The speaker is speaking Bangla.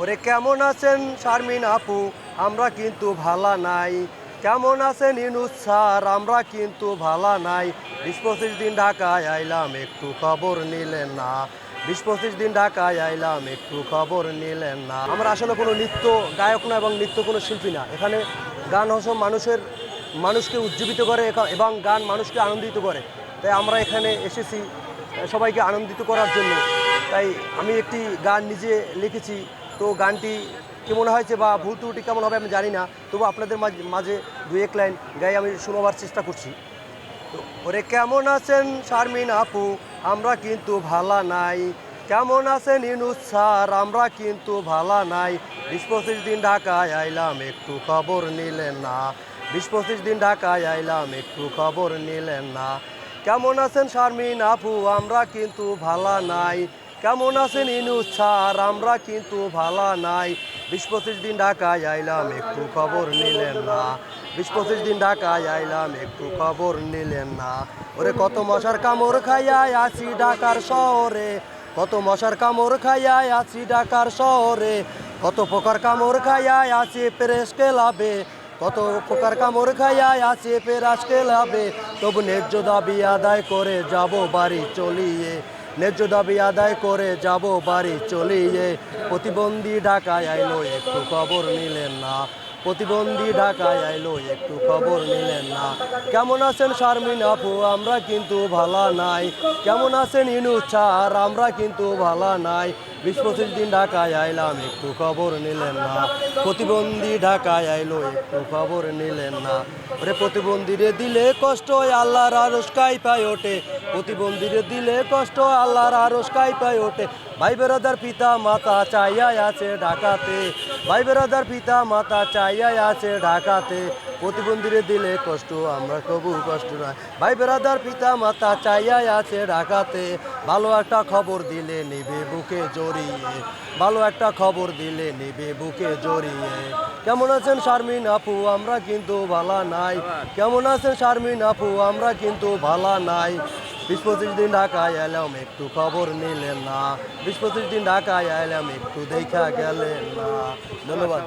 ওরে কেমন আছেন শারমিন আপু? আমরা কিন্তু ভালা নাই। কেমন আছেন ইনুস স্যার? আমরা কিন্তু ভালা নাই। বিশ পঁচিশ দিন ঢাকায় আইলাম, একটু খবর নিলেন না। বিশ পঁচিশ দিন ঢাকায় আইলাম, একটু খবর নিলেন না। আমরা আসলে কোনো নৃত্য গায়ক না এবং নৃত্য কোনো শিল্পী না। এখানে গান হস মানুষের, মানুষকে উজ্জীবিত করে এবং গান মানুষকে আনন্দিত করে। তাই আমরা এখানে এসেছি। সবাইকে আনন্দিত করার জন্য। তাই আমি একটি গান নিজে লিখেছি। তো গানটি কেমন হয়েছে বা ভুল ত্রুটি কেমন হবে আমি জানি না। তবু আপনাদের মাঝে মাঝে দু এক লাইন গাই আমি শোনাবার চেষ্টা করছি। তো, ওরে কেমন আছেন শারমিন আপু? আমরা কিন্তু ভালা নাই। কেমন আছেন ইনুস স্যার? আমরা কিন্তু ভালা নাই। বিশ পঁচিশ দিন ঢাকায় আইলাম, একটু খবর নিলেন না। বিশ পঁচিশ দিন ঢাকায় আইলাম, একটু খবর নিলেন না। কেমন আছেন শারমিন আপু? আমরা কিন্তু ভালা নাই। কেমন আছেন ইনুস স্যার? আমরা কিন্তু ভালা নাই। বিশ পঁচিশ দিন ঢাকায় আইলাম, একটু খবর নিলেন না। বিশ পঁচিশ দিন ঢাকায় আইলাম, একটু খবর নিলেন না। ওরে কত মশার কামড় খাইয়াই আছি ঢাকার শহরে। কত মশার কামড় খাইয়াই আছি ঢাকার শহরে। কত প্রকার কামড় খাইয়াই আছি প্রেস ক্লাবে। কত প্রকার কামড় খাইয়ায় আছে আজকে হবে তবু ন্যায্য দাবি আদায় করে যাব বাড়ি চলিয়ে। ন্যায্য দাবি আদায় করে যাব বাড়ি চলিয়ে। প্রতিবন্ধী ঢাকায় আইলো, একটু খবর নিলেন না। প্রতিবন্ধী ঢাকায় আইলো, একটু খবর নিলেন না। কেমন আছেন শারমিন আপু? আমরা কিন্তু ভালা নাই। কেমন আছেন ইনু চার আমরা কিন্তু ভালা নাই। বিশ পঁচিশ দিন ঢাকায় আইলাম, একটু খবর নিলেন না। প্রতিবন্ধী ঢাকায় আইলো, একটু খবর নিলেন না। ওরে প্রতিবন্ধীরে দিলে কষ্ট আল্লাহর আর কাই পায় ওঠে। প্রতিবন্ধীরে দিলে কষ্ট, আল্লাহর আরস কাই পায় ওঠে। ভাই বেরাদার পিতা, মাতা চাইয়া আছে ঢাকাতে। ভাই বেরাদার পিতা, মাতা চাইয়া আছে ঢাকাতে। প্রতিবন্ধীরে দিলে কষ্ট, আমরা কবু কষ্ট নয়। ভাই বেরাদার পিতা, মাতা চাইয়া আছে ঢাকাতে। ভালো একটা খবর দিলে নিবে বুকে জড়িয়ে। ভালো একটা খবর দিলে নিবে বুকে জড়িয়ে। কেমন আছেন শারমিন আপু, আমরা কিন্তু ভালা নাই। কেমন আছেন শারমিন আপু, আমরা কিন্তু ভালা নাই। বিশ পঁচিশ দিন ঢাকায় এলাম একটু খবর নিলেন না। বিশ পঁচিশ দিন ঢাকায় এলাম একটু দেখা গেলেন না। ধন্যবাদ।